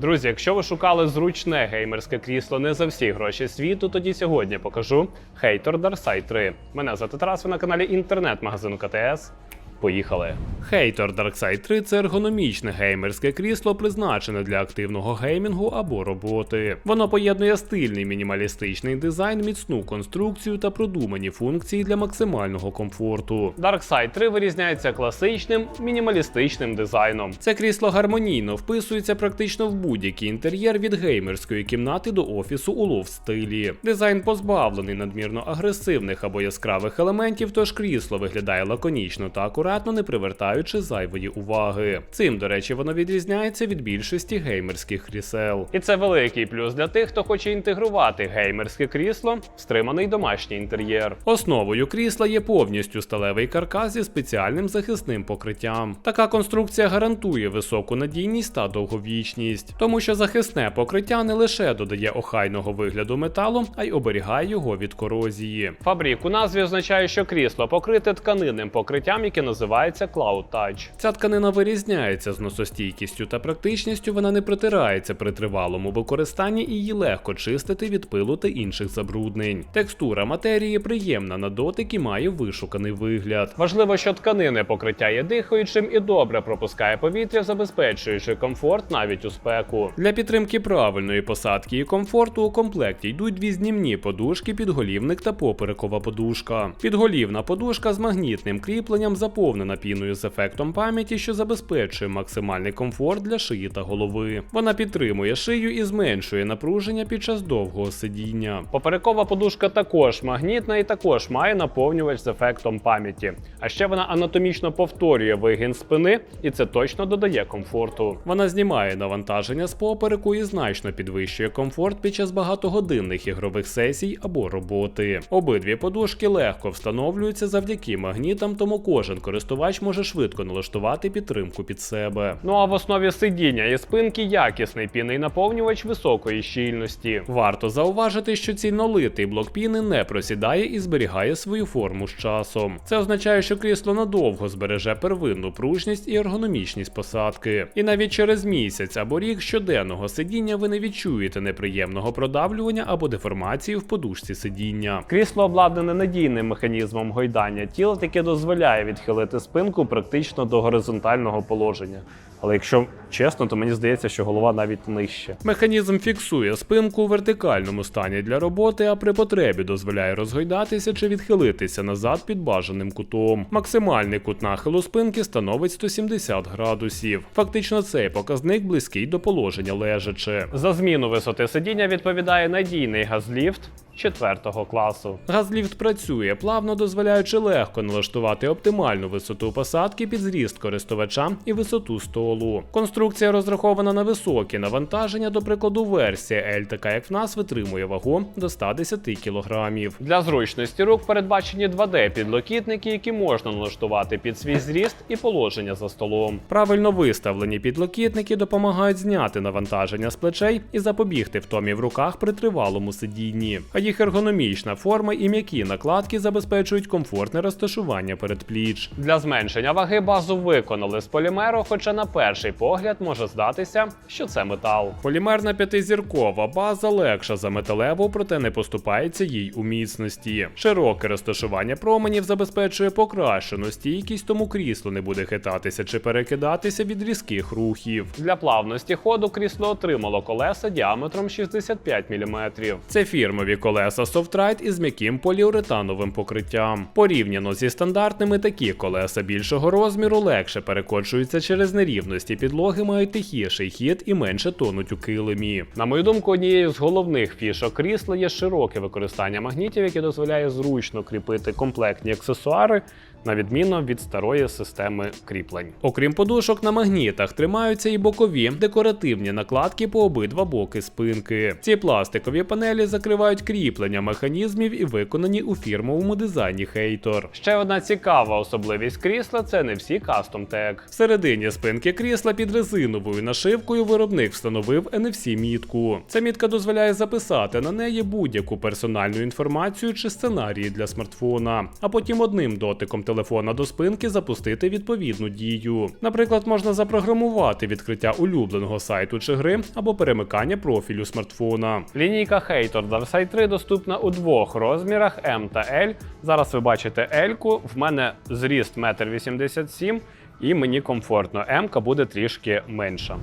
Друзі, якщо ви шукали зручне геймерське крісло не за всі гроші світу, тоді сьогодні покажу Hater Darkside 3. Мене звати Тарас, ви на каналі інтернет-магазину КТС. Поїхали. Hater Darkside 3 це ергономічне геймерське крісло, призначене для активного геймінгу або роботи. Воно поєднує стильний мінімалістичний дизайн, міцну конструкцію та продумані функції для максимального комфорту. Darkside 3 вирізняється класичним мінімалістичним дизайном. Це крісло гармонійно вписується практично в будь-який інтер'єр від геймерської кімнати до офісу у лов стилі. Дизайн позбавлений надмірно агресивних або яскравих елементів, тож крісло виглядає лаконічно та акуратно, не привертаючи зайвої уваги. Цим, до речі, воно відрізняється від більшості геймерських крісел. І це великий плюс для тих, хто хоче інтегрувати геймерське крісло в стриманий домашній інтер'єр. Основою крісла є повністю сталевий каркас зі спеціальним захисним покриттям. Така конструкція гарантує високу надійність та довговічність, тому що захисне покриття не лише додає охайного вигляду металу, а й оберігає його від корозії. Фабрік у назві означає, що крісло покрите тканинним покриттям, яке називається Cloud Touch. Ця тканина вирізняється зносостійкістю та практичністю, вона не протирається при тривалому використанні і її легко чистити від пилу та інших забруднень. Текстура матерії приємна на дотик і має вишуканий вигляд. Важливо, що тканинне покриття є дихаючим і добре пропускає повітря, забезпечуючи комфорт навіть у спеку. Для підтримки правильної посадки і комфорту у комплекті йдуть дві знімні подушки, підголівник та поперекова подушка. Підголівна подушка з магнітним кріпленням заповнена піною з ефектом пам'яті, що забезпечує максимальний комфорт для шиї та голови. Вона підтримує шию і зменшує напруження під час довгого сидіння. Поперекова подушка також магнітна і також має наповнювач з ефектом пам'яті. А ще вона анатомічно повторює вигін спини, і це точно додає комфорту. Вона знімає навантаження з попереку і значно підвищує комфорт під час багатогодинних ігрових сесій або роботи. Обидві подушки легко встановлюються завдяки магнітам, тому кожен користувач може швидко налаштувати підтримку під себе. Ну а в основі сидіння і спинки якісний пінний наповнювач високої щільності. Варто зауважити, що цільнолитий блок піни не просідає і зберігає свою форму з часом. Це означає, що крісло надовго збереже первинну пружність і ергономічність посадки. І навіть через місяць або рік щоденного сидіння ви не відчуєте неприємного продавлювання або деформації в подушці сидіння. Крісло обладнане надійним механізмом гойдання тіла, яке дозволяє відхилити спинку практично до горизонтального положення. Але якщо чесно, то мені здається, що голова навіть нижче. Механізм фіксує спинку у вертикальному стані для роботи, а при потребі дозволяє розгойдатися чи відхилитися назад під бажаним кутом. Максимальний кут нахилу спинки становить 170 градусів. Фактично, цей показник близький до положення лежачи. За зміну висоти сидіння відповідає надійний газліфт. Четвертого класу газліфт працює плавно, дозволяючи легко налаштувати оптимальну висоту посадки під зріст користувача і висоту столу. Конструкція розрахована на високі навантаження, до прикладу, версія L, така як в нас, витримує вагу до 110 кг. Для зручності рук передбачені 2D підлокітники, які можна налаштувати під свій зріст і положення за столом. Правильно виставлені підлокітники допомагають зняти навантаження з плечей і запобігти втомі в руках при тривалому сидінні. А їх ергономічна форма і м'які накладки забезпечують комфортне розташування передпліч. Для зменшення ваги базу виконали з полімеру, хоча на перший погляд може здатися, що це метал. Полімерна п'ятизіркова база легша за металеву, проте не поступається їй у міцності. Широке розташування променів забезпечує покращену стійкість, тому крісло не буде хитатися чи перекидатися від різких рухів. Для плавності ходу крісло отримало колеса діаметром 65 мм. Це фірмові колеса Softride із м'яким поліуретановим покриттям. Порівняно зі стандартними, такі колеса більшого розміру легше перекочуються через нерівності підлоги, мають тихіший хід і менше тонуть у килимі. На мою думку, однією з головних фішок крісла є широке використання магнітів, яке дозволяє зручно кріпити комплектні аксесуари. На відміну від старої системи кріплень. Окрім подушок, на магнітах тримаються і бокові декоративні накладки по обидва боки спинки. Ці пластикові панелі закривають кріплення механізмів і виконані у фірмовому дизайні Hator. Ще одна цікава особливість крісла це не всі кастом тег. Всередині спинки крісла під резиновою нашивкою виробник встановив NFC-мітку. Ця мітка дозволяє записати на неї будь-яку персональну інформацію чи сценарії для смартфона, а потім одним дотиком телефона до спинки запустити відповідну дію. Наприклад, можна запрограмувати відкриття улюбленого сайту чи гри або перемикання профілю смартфона. Лінійка Hator Darkseid 3 доступна у двох розмірах M та L. Зараз ви бачите L-ку, в мене зріст 1,87 м і мені комфортно. М-ка буде трішки менша.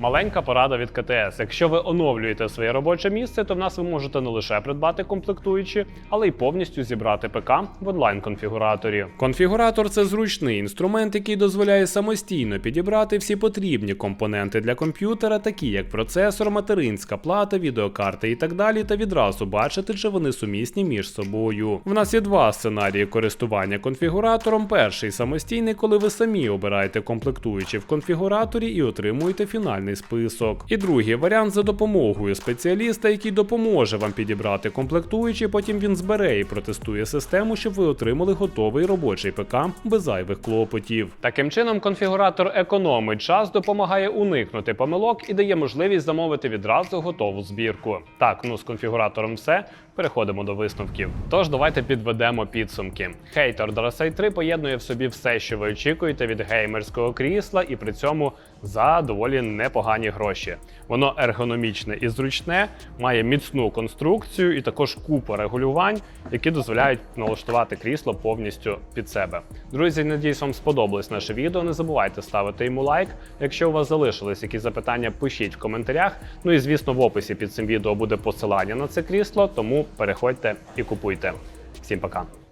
Маленька порада від КТС. Якщо ви оновлюєте своє робоче місце, то в нас ви можете не лише придбати комплектуючі, але й повністю зібрати ПК в онлайн-конфігураторі. Конфігуратор це зручний інструмент, який дозволяє самостійно підібрати всі потрібні компоненти для комп'ютера, такі як процесор, материнська плата, відеокарта і так далі, та відразу бачити, чи вони сумісні між собою. В нас є два сценарії користування конфігуратором. Перший самостійний, коли ви самі обираєте комплектуючі в конфігураторі і отримуєте фінальний список. І другий варіант за допомогою спеціаліста, який допоможе вам підібрати комплектуючі, потім він збере і протестує систему, щоб ви отримали готовий робочий ПК без зайвих клопотів. Таким чином, конфігуратор економить час, допомагає уникнути помилок і дає можливість замовити відразу готову збірку. Так, ну з конфігуратором все. Переходимо до висновків. Тож давайте підведемо підсумки. Hater Darkseid 3 поєднує в собі все, що ви очікуєте від геймерського крісла, і при цьому за доволі непогані гроші. Воно ергономічне і зручне, має міцну конструкцію і також купу регулювань, які дозволяють налаштувати крісло повністю під себе. Друзі, надіюсь, вам сподобалось наше відео. Не забувайте ставити йому лайк. Якщо у вас залишились якісь запитання, пишіть в коментарях. Ну і звісно, в описі під цим відео буде посилання на це крісло, тому переходьте і купуйте. Всім пока.